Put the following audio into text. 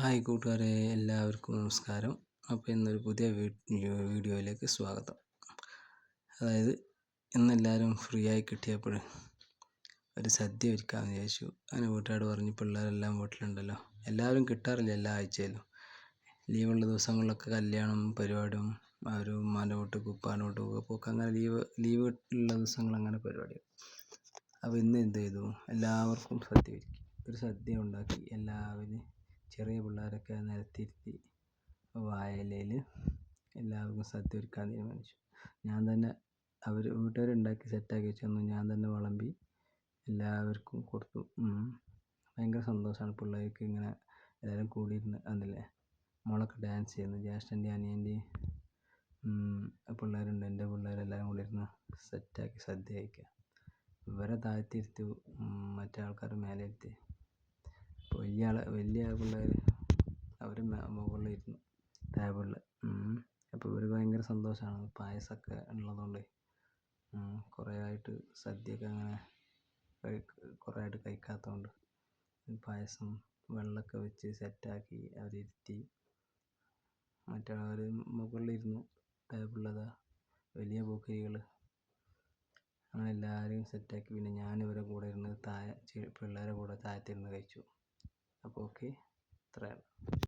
Hi കൂട്ടുകാരെ എല്ലാവർക്കും നമസ്കാരം. അപ്പോൾ ഇന്നൊരു പുതിയ വീഡിയോയിലേക്ക് സ്വാഗതം. അതായത് ഇന്നെല്ലാവരും ഫ്രീ ആയി കിട്ടിയപ്പോൾ ഒരു സദ്യ ഒരുക്കാമെന്ന് വിചാരിച്ചു. അങ്ങനെ വീട്ടുകാരോട് പറഞ്ഞ് പിള്ളേരെല്ലാം വീട്ടിലുണ്ടല്ലോ. എല്ലാവരും കിട്ടാറില്ല എല്ലാ ആഴ്ചയിലും. ലീവുള്ള ദിവസങ്ങളിലൊക്കെ കല്യാണം പരിപാടിയും ഒരു ഉമ്മാന്റെ കുപ്പാനോട്ട് പോക്ക്. അങ്ങനെ ലീവ് ലീവ് ഉള്ള ദിവസങ്ങൾ അങ്ങനെ പരിപാടി അപ്പോൾ ഇന്ന് എന്ത് ചെയ്തു? എല്ലാവർക്കും സദ്യ ഒരുക്കി. ഒരു സദ്യ ഉണ്ടാക്കി. എല്ലാവരും ചെറിയ പിള്ളേരൊക്കെ നിരത്തിയിരുത്തി വാഴയിലയിൽ എല്ലാവർക്കും സദ്യ ഒരുക്കാൻ തീരുമാനിച്ചു. ഞാൻ തന്നെ അവർ വീട്ടുകാർ ഉണ്ടാക്കി സെറ്റാക്കി വെച്ച് തന്നു ഞാൻ തന്നെ വിളമ്പി എല്ലാവർക്കും കൊടുത്തു. ഭയങ്കര സന്തോഷമാണ് പിള്ളേർക്ക് ഇങ്ങനെ എല്ലാവരും കൂടിയിരുന്ന് കണ്ടില്ലേ മോളൊക്കെ ഡാൻസ് ചെയ്യുന്നു. ജ്യേഷ്ഠന്റെയും അനിയന്റെയും പിള്ളേരുണ്ട്. എന്റെ പിള്ളേരെല്ലാവരും കൂടി ഇരുന്ന് സെറ്റാക്കി സദ്യ കഴിക്കുക ഇവരെ താഴ്ത്തിയിരുത്തി മറ്റേ ആൾക്കാർ മേലെ ഇരുത്തി വലിയ ആൾ വലിയ പിള്ളേർ അവർ മുകളിലിരുന്നു ടേബിളിൽ അപ്പോൾ ഇവർ ഭയങ്കര സന്തോഷമാണ് പായസമൊക്കെ ഉള്ളതുകൊണ്ട് കുറേ ആയിട്ട് സദ്യയൊക്കെ അങ്ങനെ കുറേ ആയിട്ട് കഴിക്കാത്തതുകൊണ്ട് പായസം വെള്ളമൊക്കെ വെച്ച് സെറ്റാക്കി അവരിരുത്തി. മറ്റുള്ളവർ മുകളിലിരുന്നു ടേബിളിലതാ വലിയ പോക്കിരികൾ അങ്ങനെ എല്ലാവരെയും സെറ്റാക്കി. പിന്നെ ഞാൻ ഇവരുടെ കൂടെ ഇരുന്ന് താഴെ പിള്ളേരെ കൂടെ താഴത്തിരുന്ന് കഴിച്ചു. അപ്പോൾ ഓക്കെ. ഇത്രയാണ്